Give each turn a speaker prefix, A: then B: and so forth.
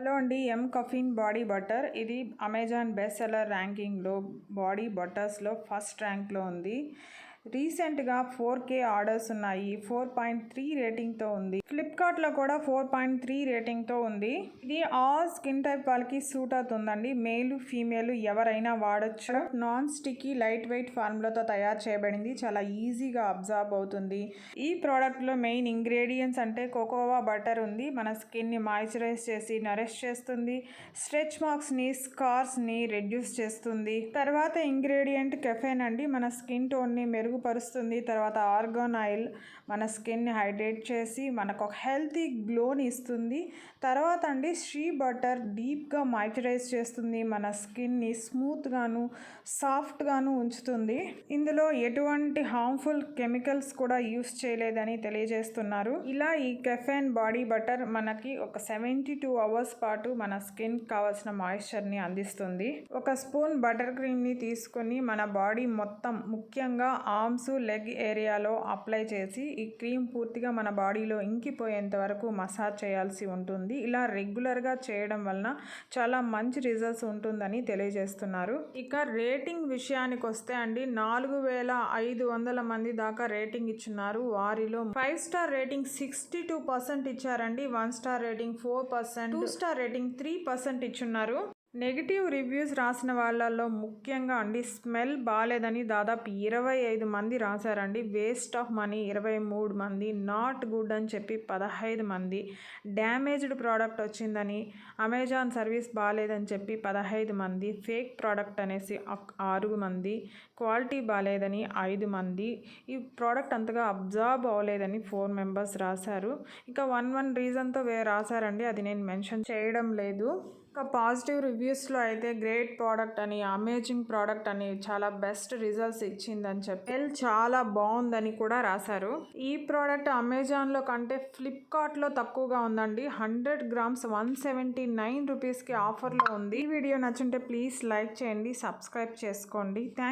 A: Hello అండి M caffeine body butter. ఇది Amazon best seller ర్యాంకింగ్లో బాడీ బటర్స్లో ఫస్ట్ ర్యాంక్లో ఉంది. రీసెంట్గా ఫోర్ కే ఆర్డర్స్ ఉన్నాయి. ఫోర్ పాయింట్ త్రీ రేటింగ్తో ఉంది. ఫ్లిప్కార్ట్లో కూడా ఫోర్ పాయింట్ త్రీ రేటింగ్తో ఉంది. ఇది ఆల్ స్కిన్ టైప్ వాళ్ళకి సూట్ అవుతుందండి. మేల్ ఫీమేల్ ఎవరైనా వాడచ్చు. నాన్ స్టిక్కీ లైట్ వెయిట్ ఫార్ములాతో తయారు చేయబడింది. చాలా ఈజీగా అబ్జర్వ్ అవుతుంది. ఈ ప్రోడక్ట్లో మెయిన్ ఇంగ్రీడియంట్స్ అంటే కోకోవా బటర్ ఉంది. మన స్కిన్ని మాయిశ్చరైజ్ చేసి నరిష్ చేస్తుంది. స్ట్రెచ్ మార్క్స్ని స్కార్స్ని రెడ్యూస్ చేస్తుంది. తర్వాత ఇంగ్రీడియంట్ కెఫెన్ అండి. మన స్కిన్ టోన్ని మెరుగుపరుస్తుంది. తర్వాత ఆర్గాన్ ఆయిల్ మన స్కిన్ని హైడ్రేట్ చేసి మనకు ఒక హెల్తీ గ్లోని ఇస్తుంది. తర్వాత అండి షీ బటర్ డీప్గా మాయిశ్చరైజ్ చేస్తుంది. మన స్కిన్ని స్మూత్గాను సాఫ్ట్గాను ఉంచుతుంది. ఇందులో ఎటువంటి హార్మ్ఫుల్ కెమికల్స్ కూడా యూస్ చేయలేదని తెలియజేస్తున్నారు. ఇలా ఈ కెఫెన్ బాడీ బటర్ మనకి ఒక సెవెంటీ టూ అవర్స్ పాటు మన స్కిన్ కావాల్సిన మాయిశ్చర్ని అందిస్తుంది. ఒక స్పూన్ బటర్ క్రీమ్ని తీసుకొని మన బాడీ మొత్తం ముఖ్యంగా ఆ ఆర్మ్స్ లెగ్ ఏరియాలో అప్లై చేసి ఈ క్రీమ్ పూర్తిగా మన బాడీలో ఇంకిపోయేంత వరకు మసాజ్ చేయాల్సి ఉంటుంది. ఇలా రెగ్యులర్గా చేయడం వలన చాలా మంచి రిజల్ట్స్ ఉంటుందని తెలియజేస్తున్నారు. ఇక రేటింగ్ విషయానికి వస్తే అండి నాలుగు వేల ఐదు వందల మంది దాకా రేటింగ్ ఇచ్చున్నారు వారిలో five star rating sixty two percent ఇచ్చారండి one star rating four percent two star rating three percent ఇచ్చున్నారు. నెగిటివ్ రివ్యూస్ రాసిన వాళ్ళల్లో ముఖ్యంగా అండి స్మెల్ బాగాలేదని దాదాపు ఇరవై ఐదు మంది రాశారండి. వేస్ట్ ఆఫ్ మనీ ఇరవై మూడు మంది నాట్ గుడ్ అని చెప్పి పదహైదు మంది. డ్యామేజ్డ్ ప్రోడక్ట్ వచ్చిందని అమెజాన్ సర్వీస్ బాగాలేదని చెప్పి పదహైదు మంది. ఫేక్ ప్రోడక్ట్ అనేసి ఆరు మంది. క్వాలిటీ బాగాలేదని ఐదు మంది. ఈ ప్రోడక్ట్ అంతగా అబ్జర్వ్ అవ్వలేదని ఫోర్ మెంబర్స్ రాశారు. ఇంకా వన్ వన్ రీజన్తో వే రాశారండి. అది నేను మెన్షన్ చేయడం లేదు. ఇంకా పాజిటివ్ రివ్యూస్లో అయితే గ్రేట్ ప్రోడక్ట్ అని అమేజింగ్ ప్రోడక్ట్ అని చాలా బెస్ట్ రిజల్ట్స్ ఇచ్చిందని చెప్పి ఎల్ చాలా బాగుందని కూడా రాశారు. ఈ ప్రోడక్ట్ అమెజాన్లో కంటే ఫ్లిప్కార్ట్లో తక్కువగా ఉందండి. Hundred grams one seventy nine రూపీస్కి ఆఫర్లో ఉంది. ఈ వీడియో నచ్చుంటే ప్లీజ్ లైక్ చేయండి సబ్స్క్రైబ్ చేసుకోండి. థ్యాంక్